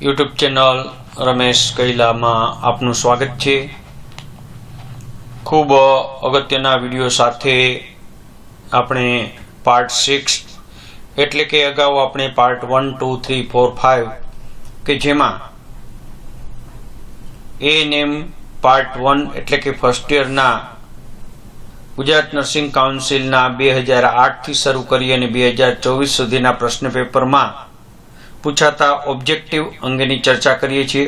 YouTube channel Ramesh કૈલામાં આપનું સ્વાગત છે. ખૂબ અગત્યના વીડિયો સાથે આપણે પાર્ટ સિક્સ એટલે કે અગાઉ આપણે part one two three four five કે જેમાં એ નેમ પાર્ટ વન એટલે કે ફર્સ્ટ યરના ગુજરાત નર્સિંગ કાઉન્સિલના બે હજાર આઠથી શરૂ કરી અને બે હજાર ચોવીસ સુધીના પ્રશ્ન પેપરમાં પૂછાતા ઓબ્જેક્ટિવ અંગેની ચર્ચા કરીએ છીએ.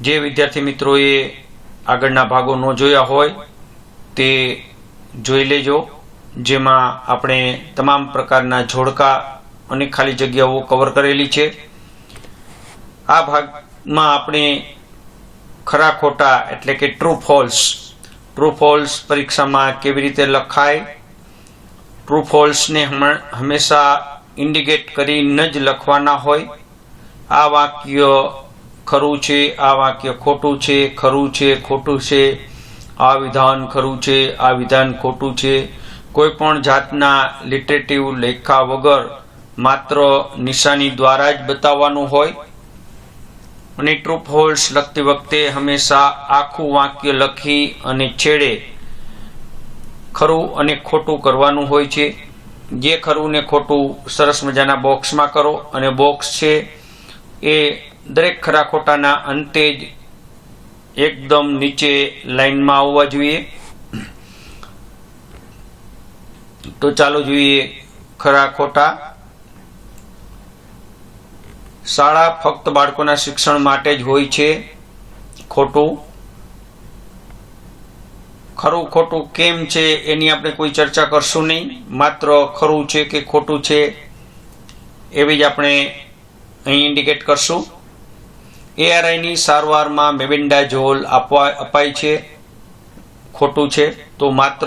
જે વિદ્યાર્થી મિત્રોએ આગળના ભાગો ન જોયા હોય તે જોઈ લેજો, જેમાં આપણે તમામ પ્રકારના જોડકા અને ખાલી જગ્યાઓ કવર કરેલી છે. આ ભાગમાં આપણે ખરા ખોટા એટલે કે ટ્રુ ફોલ્સ ટ્રુ ફોલ્સ પરીક્ષામાં કેવી રીતે લખાય ટ્રુ ફોલ્સને હંમેશા ઇન્ડિકેટ કરીને જ લખવાના હોય. આ વાક્ય ખરું છે, આ વાક્ય ખોટું છે, ખરું છે, ખોટું છે. આ વિધાન ખરું છે, આ વિધાન ખોટું છે. કોઈ પણ જાતના લિટરેટિવ લેખા વગર માત્ર નિશાની દ્વારા જ બતાવવાનું હોય. અને ટ્રુ ફોલ્સ લખતી વખતે હંમેશા આખું વાક્ય લખી અને છેડે ખરું અને ખોટું કરવાનું હોય છે. જે ખરું ને ખોટું સરસ મજાના બોક્સમાં કરો. અને બોક્સ છે એ દરેક ખરા ખોટાના અંતે જ એકદમ નીચે લાઈનમાં આવવા જોઈએ. તો ચાલો જોઈએ ખરા ખોટા. શાળા ફક્ત બાળકોના શિક્ષણ માટે જ હોય છે ખોટું. ખરું ખોટું કેમ છે એની આપણે કોઈ ચર્ચા કરશું નહીં. માત્ર ખરું છે કે ખોટું છે એવી જ આપણે અહીં ઇન્ડિકેટ કરશું. એઆરઆઈની સારવારમાં મેબિન્ડાઝોલ આપવા અપાય છે. ખોટું છે તો માત્ર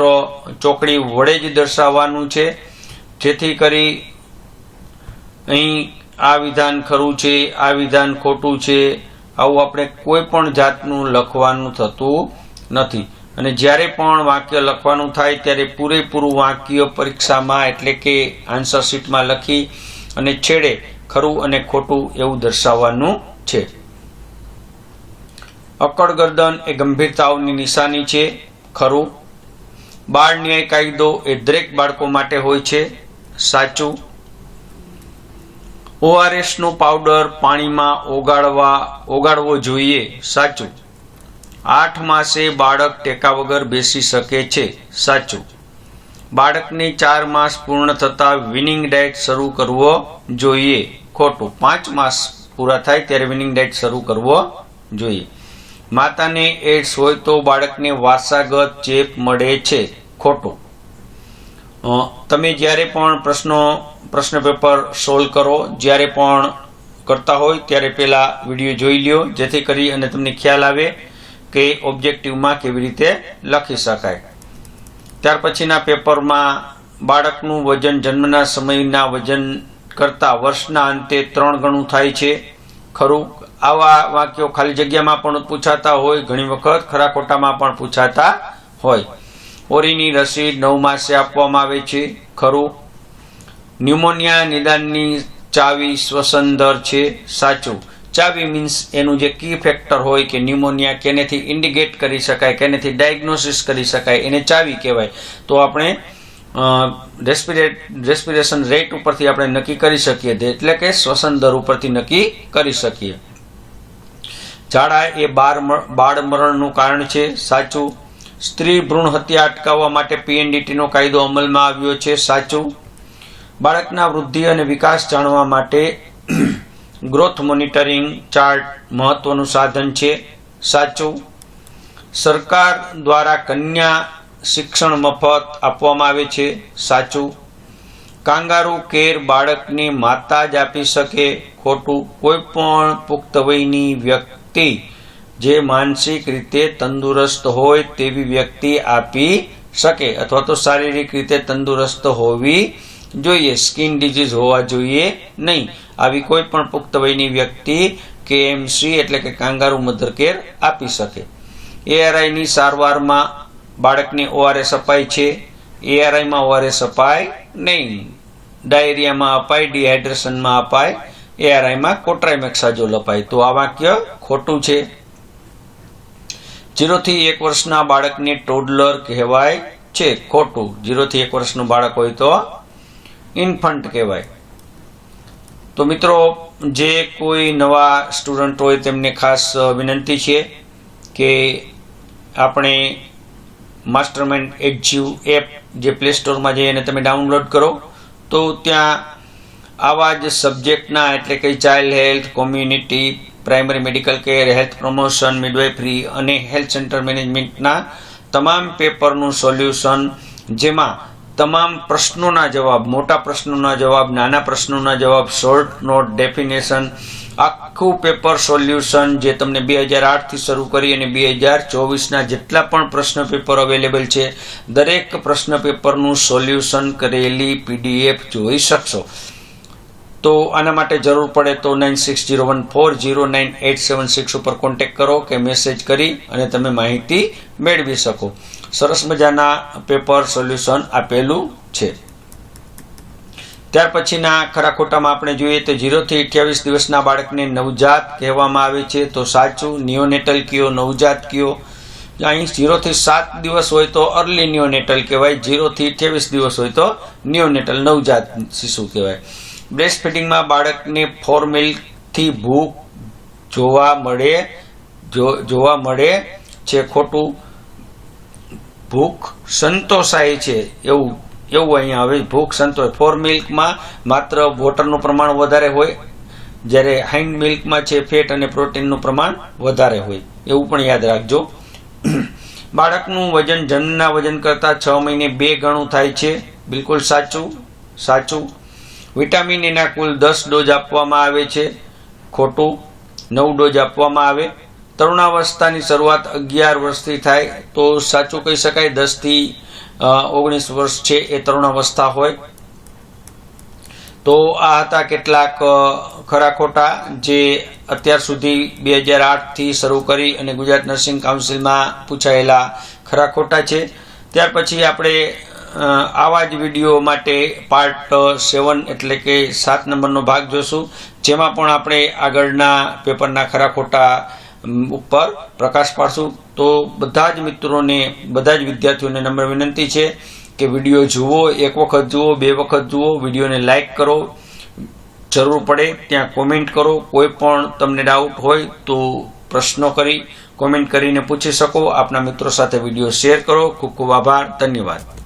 ચોકડી વડે જ દર્શાવવાનું છે. જેથી કરી અહીં આ વિધાન ખરું છે, આ વિધાન ખોટું છે. આવું આપણે કોઈ પણ જાતનું લખવાનું થતું નથી. અને જ્યારે પણ વાક્ય લખવાનું થાય ત્યારે પૂરેપૂરું વાક્ય પરીક્ષામાં એટલે કે આન્સર શીટમાં લખી અને છેડે ખરું અને ખોટું એવું દર્શાવવાનું છે. અકળગર્દન ગરદન એ ગંભીરતાઓની નિશાની છે, ખરું. બાળ ન્યાય કાયદો એ દરેક બાળકો માટે હોય છે, સાચું. ઓઆરએસનો પાવડર પાણીમાં ઓગાળવા, ઓગાળવો જોઈએ, સાચું. આઠ માસે બાળક ટેકા વગર બેસી શકે છે. સાચું. બાળકને ચાર માસ પૂર્ણ થતાં વિનિંગ ડાયટ શરૂ કરવો જોઈએ. ખોટું. પાંચ માસ પૂરા થાય ત્યારે વિનિંગ ડાયટ શરૂ કરવો જોઈએ. માતાને એડ્સ હોય તો બાળકને વારસાગત ચેપ મળે છે. ખોટું. તમે જ્યારે પણ પ્રશ્નો, પ્રશ્ન પેપર સોલ્વ કરો, જ્યારે પણ કરતા હોય ત્યારે પહેલાં વીડિયો જોઈ લ્યો, જેથી કરી અને તમને ખ્યાલ આવે. કે ઓબ્જેક્ટિવમાં કેવી રીતે લખી શકાય. ત્યાર પછીના પેપરમાં બાળકનું વજન જન્મના સમયના વજન કરતાં વર્ષના અંતે ત્રણ ગણું થાય છે. ખરું? આવા વાક્યો ખાલી જગ્યામાં પણ પૂછાતા હોય, ઘણી વખત ખરા ખોટામાં પણ પૂછાતા હોય. ઓરીની રસી નવ માસે આપવામાં આવે છે. ખરું? ન્યુમોનિયા નિદાનની ચાવી શ્વસન દર છે. સાચું. ચાવી મીન્સ એનું જે કી ફેક્ટર હોય કે ન્યુમોનિયા કેનેથી ઇન્ડિકેટ કરી શકાય, કેનેથી ડાયગ્નોસિસ કરી શકાય, એને ચાવી કહેવાય. તો આપણે રેસ્પિરેટ રેસ્પિરેશન રેટ ઉપરથી આપણે નક્કી કરી શકીએ એટલે કે શ્વસન દર ઉપરથી નક્કી કરી શકીએ. ઝાડા એ બાર બાળ મરણનું કારણ છે. સાચું. સ્ત્રી ભ્રૂણ હત્યા અટકાવવા માટે પીએનડીટીનો કાયદો અમલમાં આવ્યો છે. સાચું. બાળકના વૃદ્ધિ અને વિકાસ જાણવા માટે ગ્રોથ મોનિટરિંગ ચાર્ટ મહત્વનું સાધન છે. સાચું? સરકાર દ્વારા કન્યા શિક્ષણ મફત આપવામાં આવે છે. સાચું? કાંગારૂ કેર બાળકને માતા જ આપી શકે ખોટું કોઈ પણ પુખ્ત વયની વ્યક્તિ જે માનસિક રીતે તંદુરસ્ત હોય તેવી વ્યક્તિ આપી શકે અથવા તો શારીરિક રીતે તંદુરસ્ત હોવી જોઈએ સ્કિન ડિઝીઝ હોવા જોઈએ નહીં. આવી કોઈ પણ પુખ્ત વયની વ્યક્તિ કેએમસી એટલે કે કાંગારુ મધર કેર આપી શકે. એઆરઆઈની સારવારમાં બાળકને ઓઆરએસ અપાય છે. એઆરઆઈમાં ઓઆરએસ અપાય નહીં. ડાયરિયામાં અપાય ડિહાઇડ્રેશનમાં અપાય એઆરઆઈમાં કોટ્રાઇમેક્સાજોલ લપાય તો આ વાક્ય ખોટું છે. જીરોથી એક વર્ષના બાળકને ટોડલર કહેવાય છે. ખોટું. જીરોથી એક વર્ષનું બાળક હોય તો ઇન્ફન્ટ કહેવાય. તો મિત્રો, જે કોઈ નવા સ્ટુડન્ટ હોય, તેમને ખાસ વિનંતી છે કે આપણે માસ્ટરમાઇન્ડ એક્ઝ્યુ એપ જે પ્લે સ્ટોરમાં જઈને તમે ડાઉનલોડ કરો, તો ત્યાં આવા જ સબ્જેક્ટના, એટલે કે child health, community, primary medical care, health promotion midwifery અને હેલ્થ સેન્ટર મેનેજમેન્ટના તમામ પેપરનું સોલ્યુશન, જેમાં તમામ પ્રશ્નોના જવાબ, મોટા પ્રશ્નોના જવાબ, નાના પ્રશ્નોના જવાબ શોર્ટ નોટ ડેફિનેશન આખું પેપર સોલ્યુશન જે તમને બે હજાર આઠથી શરૂ કરી અને બે હજાર ચોવીસના જેટલા પણ પ્રશ્ન પેપર અવેલેબલ છે, દરેક પ્રશ્ન પેપરનું સોલ્યુશન કરેલી પીડીએફ જોઈ શકશો. તો આના માટે જરૂર પડે તો nine six zero one four zero nine eight seven six ઉપર કોન્ટેક્ટ કરો કે મેસેજ કરી અને તમે માહિતી મેળવી શકો. સરસ મજાના પેપર સોલ્યુશન આપેલું છે. ત્યાર પછીના ખરા ખોટામાં આપણે જોઈએ તો જીરોથી અઠ્યાવીસ દિવસના બાળકને નવજાત કહેવામાં આવે છે. તો સાચું નિયોનેટલ કયો, નવજાત કયો? અહીં જીરોથી સાત દિવસ હોય તો અર્લી નિયોનેટલ કહેવાય, જીરોથી અઠ્યાવીસ દિવસ હોય તો નિયોનેટલ નવજાત શિશુ કહેવાય. બ્રેસ્ટ ફીડિંગમાં બાળકને ફોર્મેલથી ભૂખ જોવા મળે જોવા મળે છે. ખોટું ભૂખ સંતોષાય છે. એવું એવું અહીંયા આવે. ભૂખ સંતોષ. ફોર મિલ્કમાં માત્ર વોટરનું પ્રમાણ વધારે હોય. જ્યારે હાઇન્ડ મિલ્કમાં છે ફેટ અને પ્રોટીનનું પ્રમાણ વધારે હોય. એવું પણ યાદ રાખજો. બાળકનું વજન જન્મના વજન કરતાં છ મહિને બે ગણું થાય છે. બિલકુલ સાચું સાચું. વિટામિન એના કુલ દસ ડોઝ આપવામાં આવે છે. ખોટું, નવ ડોઝ આપવામાં આવે. તરુણાવસ્થાની શરૂઆત અગિયાર વર્ષથી થાય તો સાચું કહી શકાય દસથી ઓગણીસ વર્ષ છે એ તરુણાવસ્થા હોય. તો આ હતા કેટલાક ખરા ખોટા જે અત્યાર સુધી બે હજાર આઠથી શરૂ કરી અને ગુજરાત નર્સિંગ કાઉન્સિલમાં પૂછાયેલા ખરા ખોટા છે. ત્યાર પછી આપણે આવા જ વીડિયો માટે પાર્ટ સેવન એટલે કે સાત નંબરનો ભાગ જોશું, જેમાં પણ આપણે આગળના પેપરના ખરા ખોટા ઉપર પ્રકાશ પાડશું. તો બધા જ મિત્રોને, બધા જ વિદ્યાર્થીઓને નમ્ર વિનંતી છે કે વીડિયો જુઓ, એક વખત જુઓ, બે વખત જુઓ, વિડીયોને લાઇક કરો. જરૂર પડે ત્યાં કોમેન્ટ કરો. કોઈ પણ તમને ડાઉટ હોય તો પ્રશ્નો કરી કોમેન્ટ કરીને પૂછી શકો. આપના મિત્રો સાથે વીડિયો શેર કરો. ખૂબ ખૂબ આભાર. ધન્યવાદ.